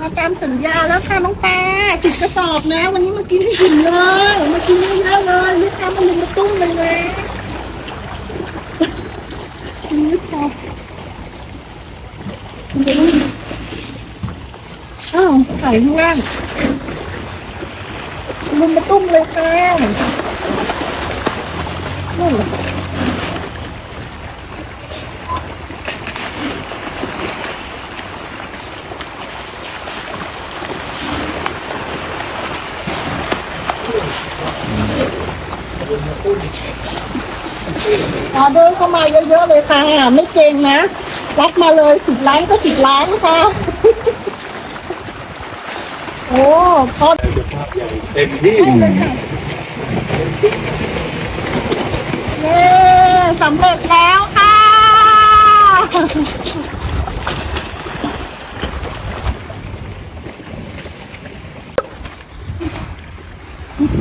มาตามสัญญาแล้วค่ะน้องปลาสิบกระสอบนะ วันนี้มากินให้อิ่มเลยมากินเยอะๆเลยลูกค้ามาลุมมาตุ้มเลยนะนี่ค่ะอ้าวไข่ข้างล่างลุมมาตุ้มเลยค่ะนู่น ออเดินเข้ามาเยอะๆเลยค่ะ ไม่เกรงนะ รับมาเลยสิบล้านก็สิบล้านค่ะ โอ้พอเต็มที่ให้เลยค่ะเย้สำเร็จแล้วค่ะ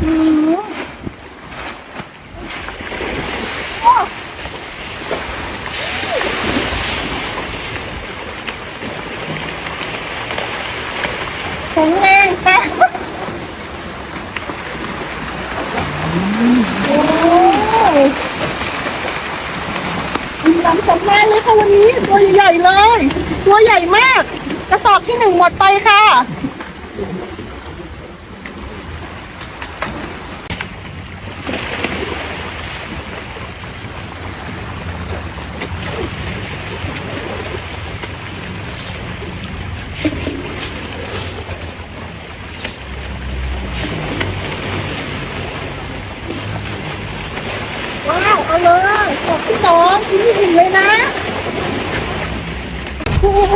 อื้อหือโอ้ะโอ้ยอิ่มหนำสำราญเลยค่ะวันนี้ ตัวใหญ่ๆเลย ตัวใหญ่มาก กระสอบที่หนึ่งหมดไปค่ะ ว้าวเอาเลยกอบที่สองกินให้อิ่มเลยนะโอ้โห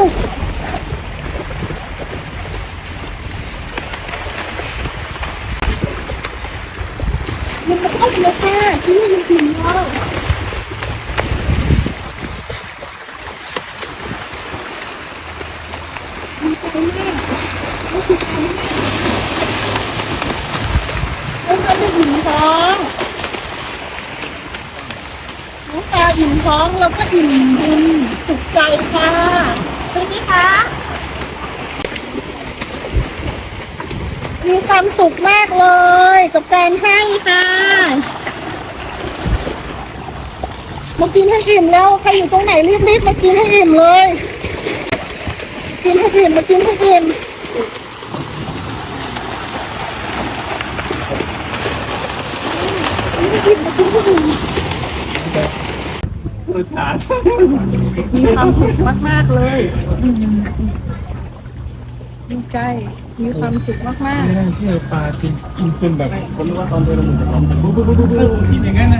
มันจะเข้าเลยค่ะกินให้อิ่มๆเลยดีใจมากรู้สึกดีมากแล้วก็ได้อิ่มท้อง น้ องปลาอิ่มท้องแล้วก็อิ่มบุญสุขใจค่ะใช่ไหมคะมีความสุขมากเลย กับการให้ค่ะมากินให้อิ่มแล้วใครอยู่ตรงไหนรีบๆมากินให้อิ่มเลย กินให้อิ่มมากินให้อิ่มกินให้อิ่มมากินให้อิ่ม พูดถามมีความสุขมาก ๆ เลยดีใจ มีความสุขมากไม่น่าเชื่อปลาจริงเป็นแบบผมว่าตอนเดินลงจากลมปุ๊บปุ๊บปุ๊บปุ๊บอย่างนั้นนะ